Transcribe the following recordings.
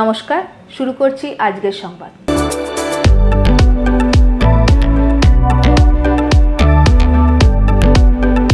নমস্কার, শুরু করছি আজকের সংবাদ।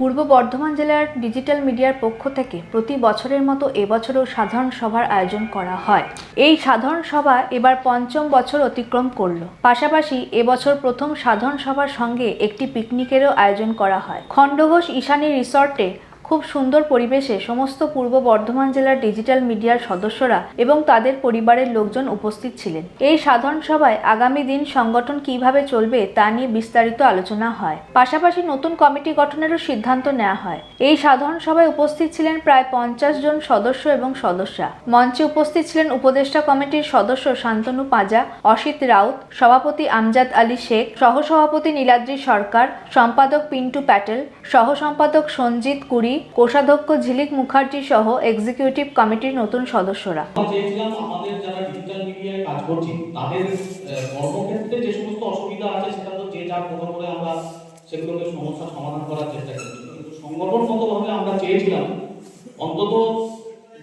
পূর্ব বর্ধমান জেলার ডিজিটাল মিডিয়ার পক্ষ থেকে প্রতি বছরের মতো এবছরও সাধারণ সভার আয়োজন করা হয়। এই সাধারণ সভা এবার পঞ্চম বছর অতিক্রম করল। পাশাপাশি এবছর প্রথম সাধারণ সভার সঙ্গে একটি পিকনিকেরও আয়োজন করা হয়। খণ্ডঘোষ ঈশানী রিসর্টে খুব সুন্দর পরিবেশে সমস্ত পূর্ব বর্ধমান জেলার ডিজিটাল মিডিয়ার সদস্যরা এবং তাদের পরিবারের লোকজন উপস্থিত ছিলেন। এই সাধারণ সভায় আগামী দিন সংগঠন কীভাবে চলবে তা নিয়ে বিস্তারিত আলোচনা হয়। পাশাপাশি নতুন কমিটি গঠনেরও সিদ্ধান্ত নেওয়া হয়। এই সাধারণ সভায় উপস্থিত ছিলেন প্রায় পঞ্চাশ জন সদস্য এবং সদস্যা। মঞ্চে উপস্থিত ছিলেন উপদেষ্টা কমিটির সদস্য শান্তনু পাঁজা, অসিত রাউত, সভাপতি আমজাদ আলী শেখ, সহসভাপতি নীলাদ্রি সরকার, সম্পাদক পিন্টু প্যাটেল সহ সম্পাদক সঞ্জিত কুরি কোষাধ্যক্ষ ঝিলিক মুখার্জি সহ এক্সিকিউটিভ কমিটির নতুন সদস্যরা। ডিজিটাল মিডিয়ায় অন্তত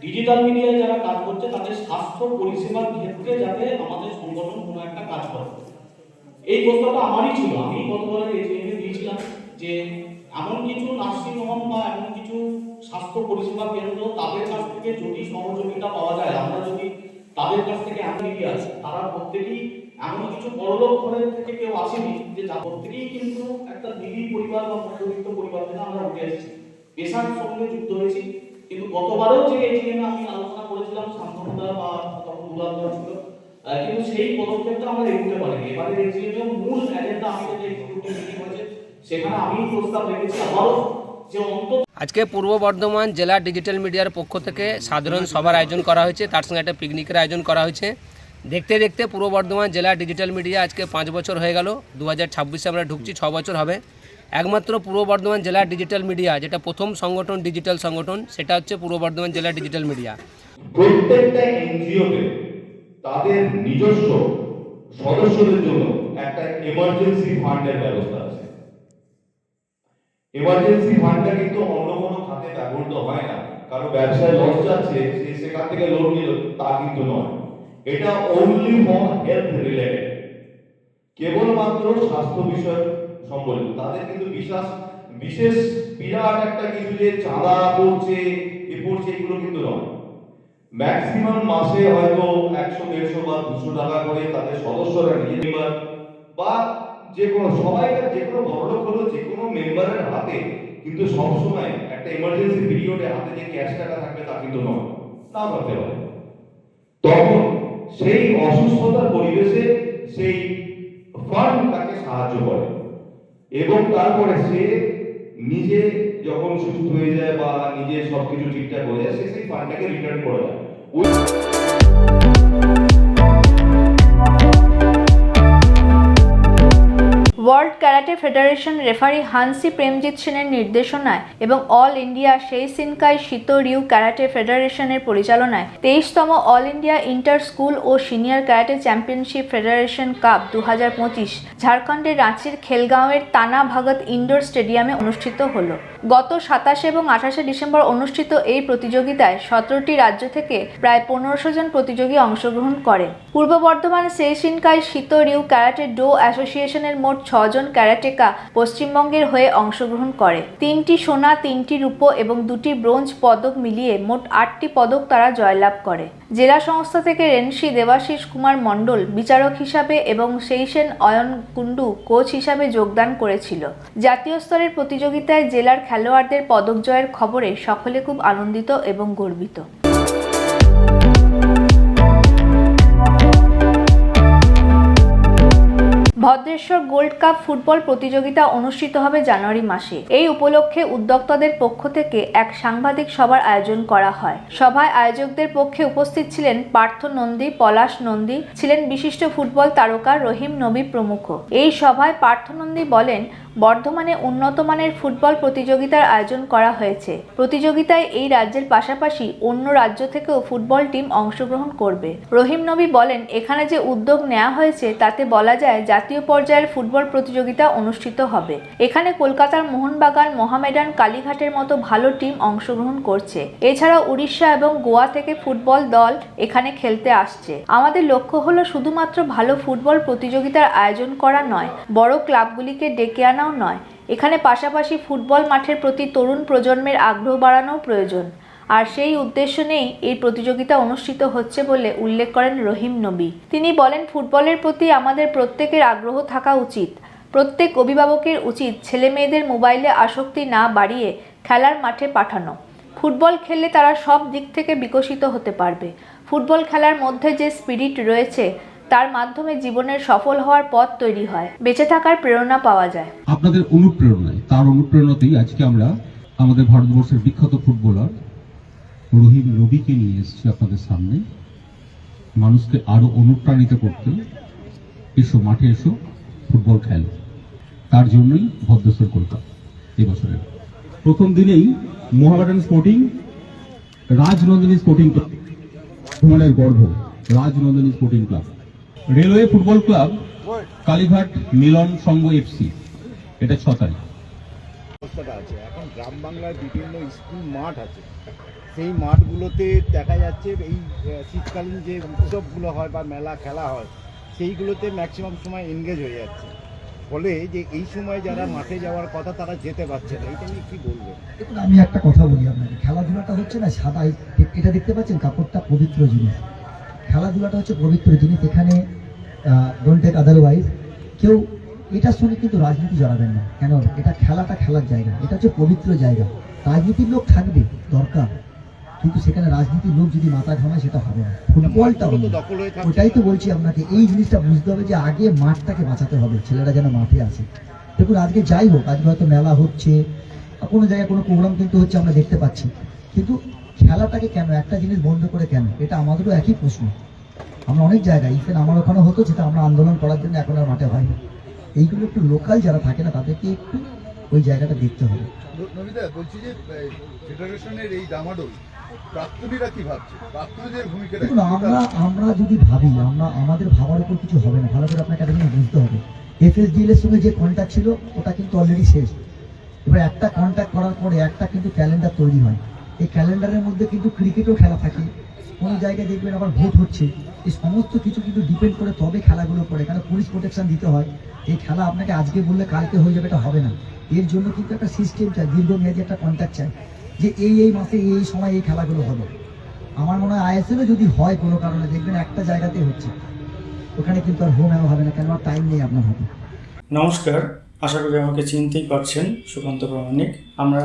ডিজিটাল মিডিয়ায় যারা কাজ করছে, তাদের স্বাস্থ্য পরিষেবার ক্ষেত্রে যাতে আমাদের সংগঠন কোনো একটা কাজ করে। এই প্রস্তাবটা আমারই ছিল। আমি দিয়েছিলাম যে, এমন কিছু পরিষেবা কেন্দ্র তাদের কাছ থেকে যদি সহযোগিতা পাওয়া যায়, আমরা যদি তাদের কাছ থেকে এমন এগিয়ে আসি, তারা প্রত্যেকেই এমন কিছু বড়লোক ঘরের থেকে কেউ আসেনি যে যা প্রত্যেকেই কিন্তু একটা দিদি পরিবার বা মধ্যবিত্ত পরিবার থেকে আমরা উঠে এসেছি। পেশার সঙ্গে যুক্ত হয়েছি, কিন্তু গতবারেও যে এজিএমে আমি আলোচনা করেছিলাম, শান্তনুদা বা তখন দুলালদা ছিল কিন্তু সেই পদক্ষেপটা আমরা এগোতে পারিনি। এবারে এজিএমের মূল এজেন্ডা আমাদের যে এক্সিকিউটিভ মিটিং হয়েছে, সেখানে আমি প্রস্তাব রেখেছি। আবারও যে অন্তত আজকে পূর্ব বর্ধমান জেলা ডিজিটাল মিডিয়ার পক্ষ থেকে সাধারণ সভার আয়োজন করা হয়েছে। তার সঙ্গে একটা পিকনিকের আয়োজন করা হয়েছে। দেখতে দেখতে পূর্ব বর্ধমান জেলা ডিজিটাল মিডিয়া আজকে পাঁচ বছর হয়ে গেল। দু হাজার ছাব্বিশে আমরা ঢুকছি, ছ বছর হবে। একমাত্র পূর্ব বর্ধমান জেলা ডিজিটাল মিডিয়া, যেটা প্রথম সংগঠন, ডিজিটাল সংগঠন, সেটা হচ্ছে পূর্ব বর্ধমান জেলা ডিজিটাল মিডিয়া। প্রত্যেকটা এনজিওতে তাদের নিজস্ব সদস্যদের জন্য একটা এমার্জেন্সি ফান্ডের ব্যবস্থা এমার্জেন্সি ফান্ডটা কিন্তু অন্য কোনো খাতে ব্যবহৃত হয় না, কারণ ব্যবসায় লস যাচ্ছে, সে সেখান থেকে লোন নিল, তা কিন্তু নয়। এটা অনলি ফর হেলথ রিলেটেড কেবলমাত্র স্বাস্থ্য বিষয় সম্বলিত। তাদের কিন্তু বিশেষ বিশেষ, বিরাট একটা কিছু যে চাঁদা পড়ছে, এ পড়ছে, এগুলো কিন্তু নয়। ম্যাক্সিমাম মাসে হয়তো একশো, দেড়শো বা দুশো টাকা করে তাদের সদস্যরা নিয়ে বা যে কোনো সবাইকার যে কোনো বড়লোক হলো যে কোনো মেম্বারের হাতে কিন্তু সবসময় একটা এমার্জেন্সি পিরিয়ডে হাতে যে ক্যাশ টাকা থাকবে তা কিন্তু নয় না করতে পারে তখন সেই অসুস্থতার পরিবেশে সেই ফান্ড তাকে সাহায্য করে এবং তারপরে সে নিজে যখন সুস্থ হয়ে যায় বা নিজে সবকিছু ঠিকঠাক হয়ে যায়, সে সেই ফান্ডটাকে রিটার্ন করে দেয়। ওই world karate federation referee Hanshi Premjit সেনের নির্দেশনায় এবং অল ইন্ডিয়া সেই সিনকাই শীত রিউ ক্যারাটে ফেডারেশনের পরিচালনায় তেইশতম অল ইন্ডিয়া ইন্টার স্কুল ও senior karate championship federation cup দু হাজার পঁচিশ ঝাড়খণ্ডের রাঁচির খেলগাঁওয়ের তানা ভগত ইনডোর স্টেডিয়ামে অনুষ্ঠিত হলো। গত সাতাশে এবং আঠাশে ডিসেম্বর অনুষ্ঠিত এই প্রতিযোগিতায় সতেরোটি রাজ্য থেকে প্রায় পনেরোশো জন প্রতিযোগী অংশগ্রহণ করে। পূর্ব বর্ধমান সেইসিনকাই শীত রিউ ক্যারাটে, ডো অ্যাসোসিয়েশনের মোট ছজন ক্যারাটেকা পশ্চিমবঙ্গের হয়ে অংশগ্রহণ করে। তিনটি সোনা, তিনটি রূপো এবং দুটি ব্রোঞ্জ পদক মিলিয়ে মোট আটটি পদক তারা জয়লাভ করে। জেলা সংস্থা থেকে রেনসি দেবাশিস কুমার মণ্ডল বিচারক হিসাবে এবং সেইসেন অয়ন কুণ্ডু কোচ হিসাবে যোগদান করেছিল। জাতীয় স্তরের প্রতিযোগিতায় জেলার খেলোয়াড়দের পদক জয়ের খবরে সকলে খুব আনন্দিত এবং গর্বিত। ভদ্রেশ্বর গোল্ড কাপ ফুটবল প্রতিযোগিতা অনুষ্ঠিত হবে জানুয়ারি মাসে। এই উপলক্ষে উদ্যোক্তাদের পক্ষ থেকে এক সাংবাদিক সভার আয়োজন করা হয়। সভায় আয়োজকদের পক্ষে উপস্থিত ছিলেন পার্থ নন্দী, পলাশ নন্দী, ছিলেন বিশিষ্ট ফুটবল তারকা রহিম নবী প্রমুখ। এই সভায় পার্থ নন্দী বলেন, বর্ধমানে উন্নত মানের ফুটবল প্রতিযোগিতার আয়োজন করা হয়েছে। প্রতিযোগিতায় এই রাজ্যের পাশাপাশি অন্য রাজ্য থেকেও ফুটবল টিম অংশগ্রহণ করবে। রহিম নবী বলেন, এখানে যে উদ্যোগ নেওয়া হয়েছে, তাতে বলা যায়, জাতীয় পর্যায়ের ফুটবল প্রতিযোগিতা অনুষ্ঠিত হবে। এখানে কলকাতার মোহনবাগান, মোহামেডান, কালীঘাটের মতো ভালো টিম অংশগ্রহণ করছে। এছাড়া উড়িষ্যা এবং গোয়া থেকে ফুটবল দল এখানে খেলতে আসছে। আমাদের লক্ষ্য হলো শুধুমাত্র ভালো ফুটবল প্রতিযোগিতার আয়োজন করা নয়, বড় ক্লাবগুলিকে ডেকে আনাও নয়। এখানে পাশাপাশি ফুটবল মাঠের প্রতি তরুণ প্রজন্মের আগ্রহ বাড়ানোও প্রয়োজন। আর সেই উদ্দেশ্য নেই এই প্রতিযোগিতা অনুষ্ঠিত হচ্ছে বলে উল্লেখ করেন রহিম নবী। তিনি বলেন, ফুটবলের প্রতি আমাদের প্রত্যেকের আগ্রহ থাকা উচিত। প্রত্যেক অভিভাবকের উচিত ছেলে মেয়েদের মোবাইলে আসক্তি না বাড়িয়ে খেলার মাঠে পাঠানো। ফুটবল খেললে তারা সব দিক থেকে বিকশিত হতে পারবে। ফুটবল খেলার মধ্যে যে স্পিরিট রয়েছে, তার মাধ্যমে জীবনের সফল হওয়ার পথ তৈরি হয়। বেঁচে থাকার প্রেরণা পাওয়া যায়। আপনাদের অনুপ্রেরণায়, তার অনুপ্রেরণাতেই আজকে আমরা আমাদের ভারতবর্ষের বিখ্যাত ফুটবলার রহিম নবীকে নিয়ে এসেছি আপনাদের সামনে। মানুষকে আরও অনুপ্রাণিত করতে। এসো, মাঠে এসো, ফুটবল খেলো। তার জন্যই ভদ্রেশ্বর কলকাতা, এবছরের। প্রথম দিনেই Mohammedan sporting, Rajnandini sporting club বর্ধমানের গর্ভ, Rajnandini sporting club. Railway football club, Kalighat Milan Sangha FC, এটা ছ তারিখ। অবস্থাটা আছে। এখন গ্রাম বাংলার বিভিন্ন স্কুল মাঠ আছে। সেই মাঠগুলোতে দেখা যাচ্ছে এই শীতকালীন যে উৎসবগুলো হয় বা মেলা, খেলা হয়, সেইগুলোতে ম্যাক্সিমাম সময় এনগেজ হয়ে যাচ্ছে। ফলে যে এই সময় যারা মাঠে যাওয়ার কথা তারা যেতে পারছে না। এটা নিয়ে কি বলবেন? দেখুন, আমি একটা কথা বলি আপনাকে। খেলাধুলাটা হচ্ছে না সাদা এটা দেখতে পাচ্ছেন? কাপড়টা পবিত্র জিনিস। খেলাধুলাটা হচ্ছে পবিত্র জিনিস। এখানে ডোন্ট টেক আদারওয়াইজ কেউ এটার সঙ্গে কিন্তু রাজনীতি জড়াবেন না। কেন? এটা খেলাটা খেলার জায়গা। এটা হচ্ছে পবিত্র জায়গা। রাজনীতির লোক থাকবে দরকার। কিন্তু সেখানে রাজনীতির লোক যদি মাথা ঘামায় সেটা হবে না। ফুটবলটা থাকছে। ওটাই তো বলছি আপনাকে। এই জিনিসটা বুঝতে হবে যে আগে মাঠটাকে বাঁচাতে হবে ছেলেরা যেন মাঠে আসে দেখুন আজকে যাই হোক আজকে হয়তো মেলা হচ্ছে কোনো জায়গায় কোনো প্রোগ্রাম কিন্তু হচ্ছে আমরা দেখতে পাচ্ছি। কিন্তু খেলাটাকে কেন? একটা জিনিস বন্ধ করে কেন? এটা আমাদেরও একই প্রশ্ন। আমরা অনেক জায়গায় ইভেন আমার ওখানে হতো যেটা আমরা আন্দোলন করার জন্য এখন আর মাঠে হয় না। এইগুলো একটু লোকাল যারা থাকে না তাদেরকে একটু ওই জায়গাটা দেখতে হবে। নবিতা বলছি যে ফেডারেশনের এই ডামাডোল প্রাক্তনীরা কি ভাবছে? প্রাক্তনীদের ভূমিকা আমরা আমরা যদি ভাবি আমরা আমাদের ভাবার উপর কিছু হবে না। ভালো করে আপনাকে একটা বুঝতে হবে। এফএসডিএল এর সঙ্গে যে কন্ট্যাক্ট ছিল ওটা কিন্তু অলরেডি শেষ। এবার একটা কন্ট্যাক্ট করার পরে একটা কিন্তু ক্যালেন্ডার তৈরি হয়। এই ক্যালেন্ডারের মধ্যে কিন্তু ক্রিকেটও খেলা থাকে। কোনো জায়গায় দেখবেন আবার ভোট হচ্ছে। এই সমস্ত কিছু কিন্তু ডিপেন্ড করে তবে খেলাগুলো করে কারণ পুলিশ প্রোটেকশন দিতে হয়। এই খেলা আপনাকে আজকে বললে কালকে হয়ে যাবে, এটা হবে না। এর জন্য কিন্তু একটা সিস্টেম চাই, দীর্ঘমেয়াদী একটা কন্ট্যাক্ট চাই, যে এই এই মাসে, এই সময় এই খেলাগুলো হবে। আমার মনে হয় আইএসএলও যদি হয় কোনো কারণে, দেখবেন একটা জায়গাতে হচ্ছে। ওখানে কিন্তু আর হোম হবে না, কেন আর টাইম নেই আপনার হাতে। নমস্কার, আশা করি আমাকে চিনতেই পারছেন সুকান্ত প্রামাণিক। আমরা